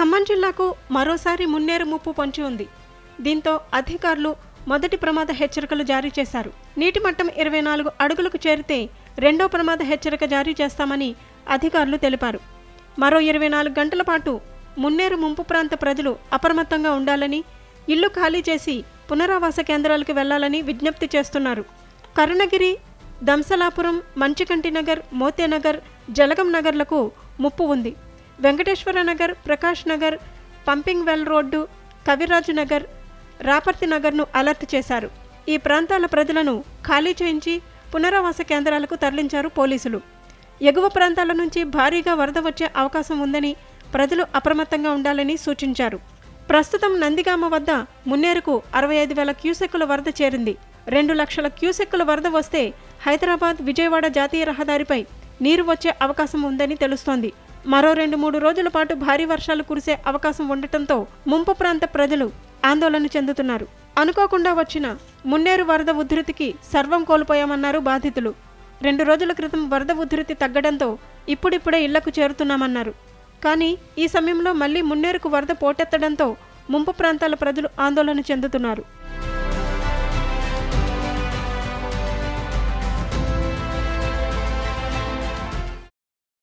ఖమ్మం జిల్లాకు మరోసారి మున్నేరు ముప్పు పొంచి ఉంది. దీంతో అధికారులు మొదటి ప్రమాద హెచ్చరికలు జారీ చేశారు. నీటి మట్టం ఇరవై నాలుగు అడుగులకు చేరితే రెండో ప్రమాద హెచ్చరిక జారీ చేస్తామని అధికారులు తెలిపారు. మరో ఇరవై నాలుగు గంటల పాటు మున్నేరు ముంపు ప్రాంత ప్రజలు అప్రమత్తంగా ఉండాలని ఇల్లు ఖాళీ చేసి పునరావాస కేంద్రాలకు వెళ్ళాలని విజ్ఞప్తి చేస్తున్నారు. కరుణగిరి దంసలాపురం మంచికంటి నగర్ మోతేనగర్ జలగం నగర్లకు ముప్పు ఉంది. Venkateswara Nagar Prakash Nagar pumping well road Kaviraju Nagar Raparthi నగర్ను alert చేశారు. ఈ ప్రాంతాల ప్రజలను ఖాళీ చేయించి పునరావాస కేంద్రాలకు తరలించారు పోలీసులు. ఎగువ ప్రాంతాల నుంచి భారీగా వరద వచ్చే అవకాశం ఉందని ప్రజలు అప్రమత్తంగా ఉండాలని సూచించారు. ప్రస్తుతం నందిగామ వద్ద మున్నేరుకు అరవై ఐదు వేల క్యూసెక్కుల వరద చేరింది. రెండు లక్షల క్యూసెక్కుల వరద వస్తే హైదరాబాద్ విజయవాడ జాతీయ రహదారిపై నీరు వచ్చే అవకాశం ఉందని తెలుస్తోంది. మరో రెండు మూడు రోజుల పాటు భారీ వర్షాలు కురిసే అవకాశం ఉండటంతో ముంపు ప్రాంత ప్రజలు ఆందోళన చెందుతున్నారు. అనుకోకుండా వచ్చిన మున్నేరు వరద ఉధృతికి సర్వం కోల్పోయామన్నారు బాధితులు. రెండు రోజుల క్రితం వరద ఉధృతి తగ్గడంతో ఇప్పుడిప్పుడే ఇళ్ళకు చేరుతున్నామన్నారు. కానీ ఈ సమయంలో మళ్ళీ మున్నేరుకు వరద పోటెత్తడంతో ముంపు ప్రాంతాల ప్రజలు ఆందోళన చెందుతున్నారు.